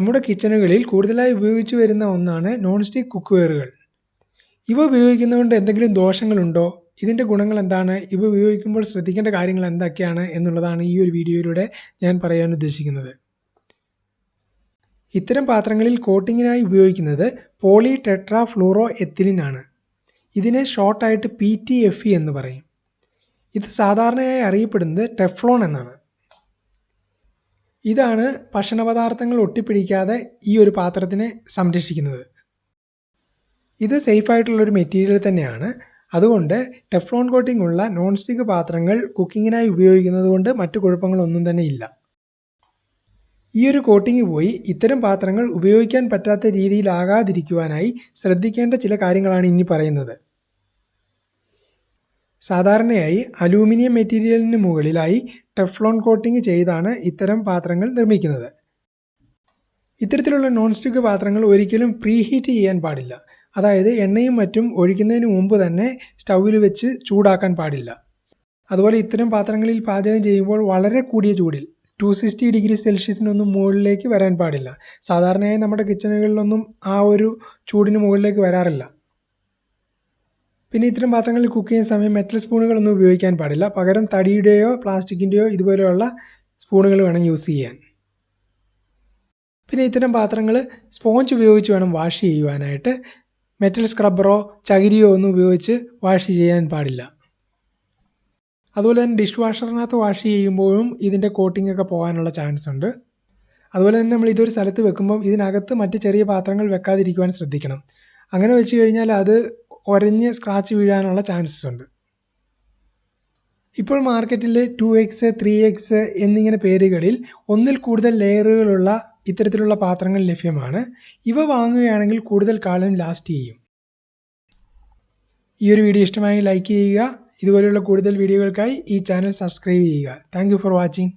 നമ്മുടെ കിച്ചണുകളിൽ കൂടുതലായി ഉപയോഗിച്ചു വരുന്ന ഒന്നാണ് നോൺ സ്റ്റിക്ക് കുക്ക് വെയറുകൾ ഇവ ഉപയോഗിക്കുന്നതുകൊണ്ട് എന്തെങ്കിലും ദോഷങ്ങളുണ്ടോ? ഇതിന്റെ ഗുണങ്ങൾ എന്താണ്? ഇവ ഉപയോഗിക്കുമ്പോൾ ശ്രദ്ധിക്കേണ്ട കാര്യങ്ങൾ എന്തൊക്കെയാണ് എന്നുള്ളതാണ് ഈ ഒരു വീഡിയോയിലൂടെ ഞാൻ പറയാൻ ഉദ്ദേശിക്കുന്നത്. ഇത്തരം പാത്രങ്ങളിൽ കോട്ടിങ്ങിനായി ഉപയോഗിക്കുന്നത് പോളി ടെട്രാ ഫ്ലൂറോ എത്തിലിൻ ആണ്. ഇതിനെ ഷോർട്ടായിട്ട് പി ടി എഫ് ഇ എന്ന് പറയും. ഇത് സാധാരണയായി അറിയപ്പെടുന്നത് ടെഫ്ലോൺ എന്നാണ്. ഇതാണ് ഭക്ഷണപദാർത്ഥങ്ങൾ ഒട്ടിപ്പിടിക്കാതെ ഈ ഒരു പാത്രത്തിനെ സംരക്ഷിക്കുന്നത്. ഇത് സേഫായിട്ടുള്ളൊരു മെറ്റീരിയൽ തന്നെയാണ്. അതുകൊണ്ട് ടെഫ്ലോൺ കോട്ടിംഗ് ഉള്ള നോൺ സ്റ്റിക്ക് പാത്രങ്ങൾ കുക്കിങ്ങിനായി ഉപയോഗിക്കുന്നത് കൊണ്ട് മറ്റു കുഴപ്പങ്ങളൊന്നും തന്നെ ഇല്ല. ഈ ഒരു കോട്ടിംഗ് പോയി ഇത്തരം പാത്രങ്ങൾ ഉപയോഗിക്കാൻ പറ്റാത്ത രീതിയിലാകാതിരിക്കുവാനായി ശ്രദ്ധിക്കേണ്ട ചില കാര്യങ്ങളാണ് ഇനി പറയുന്നത്. സാധാരണയായി അലൂമിനിയം മെറ്റീരിയലിന് മുകളിലായി ടെഫ്ലോൺ കോട്ടിംഗ് ചെയ്താണ് ഇത്തരം പാത്രങ്ങൾ നിർമ്മിക്കുന്നത്. ഇത്തരത്തിലുള്ള നോൺ സ്റ്റിക്ക് പാത്രങ്ങൾ ഒരിക്കലും പ്രീ ഹീറ്റ് ചെയ്യാൻ പാടില്ല. അതായത് എണ്ണയും മറ്റും ഒഴിക്കുന്നതിന് മുമ്പ് തന്നെ സ്റ്റൗവിൽ വെച്ച് ചൂടാക്കാൻ പാടില്ല. അതുപോലെ ഇത്തരം പാത്രങ്ങളിൽ പാചകം ചെയ്യുമ്പോൾ വളരെ കൂടിയ ചൂടിൽ ടു സിക്സ്റ്റി ഡിഗ്രി സെൽഷ്യസിനൊന്നും മുകളിലേക്ക് വരാൻ പാടില്ല. സാധാരണയായി നമ്മുടെ കിച്ചണുകളിലൊന്നും ആ ഒരു ചൂടിന് മുകളിലേക്ക് വരാറില്ല. പിന്നെ ഇത്തരം പാത്രങ്ങളിൽ കുക്ക് ചെയ്യുന്ന സമയം മെറ്റൽ സ്പൂണുകളൊന്നും ഉപയോഗിക്കാൻ പാടില്ല. പകരം തടിയുടെയോ പ്ലാസ്റ്റിക്കിന്റെയോ ഇതുപോലെയുള്ള സ്പൂണുകൾ വേണം യൂസ് ചെയ്യാൻ. പിന്നെ ഇത്തരം പാത്രങ്ങൾ സ്പോഞ്ച് ഉപയോഗിച്ച് വേണം വാഷ് ചെയ്യുവാനായിട്ട്. മെറ്റൽ സ്ക്രബ്ബറോ ചകിരിയോ ഒന്നും ഉപയോഗിച്ച് വാഷ് ചെയ്യാൻ പാടില്ല. അതുപോലെ തന്നെ ഡിഷ് വാഷറിനകത്ത് വാഷ് ചെയ്യുമ്പോഴും ഇതിന്റെ കോട്ടിംഗ് ഒക്കെ പോകാനുള്ള ചാൻസ് ഉണ്ട്. അതുപോലെ തന്നെ നമ്മൾ ഇതൊരു സ്ഥലത്ത് വെക്കുമ്പം ഇതിനകത്ത് മറ്റ് ചെറിയ പാത്രങ്ങൾ വെക്കാതിരിക്കുവാൻ ശ്രദ്ധിക്കണം. അങ്ങനെ വെച്ച് കഴിഞ്ഞാൽ അത് ഒരഞ്ഞ് സ്ക്രാച്ച് വീഴാനുള്ള ചാൻസസ് ഉണ്ട്. ഇപ്പോൾ മാർക്കറ്റിൽ ടു എക്സ് ത്രീ എക്സ് എന്നിങ്ങനെ പേരുകളിൽ ഒന്നിൽ കൂടുതൽ ലെയറുകളുള്ള ഇത്തരത്തിലുള്ള പാത്രങ്ങൾ ലഭ്യമാണ്. ഇവ വാങ്ങുകയാണെങ്കിൽ കൂടുതൽ കാലം ലാസ്റ്റ് ചെയ്യും. ഈ ഒരു വീഡിയോ ഇഷ്ടമായി ലൈക്ക് ചെയ്യുക. ഇതുപോലെയുള്ള കൂടുതൽ വീഡിയോകൾക്കായി ഈ ചാനൽ സബ്സ്ക്രൈബ് ചെയ്യുക. Thank for watching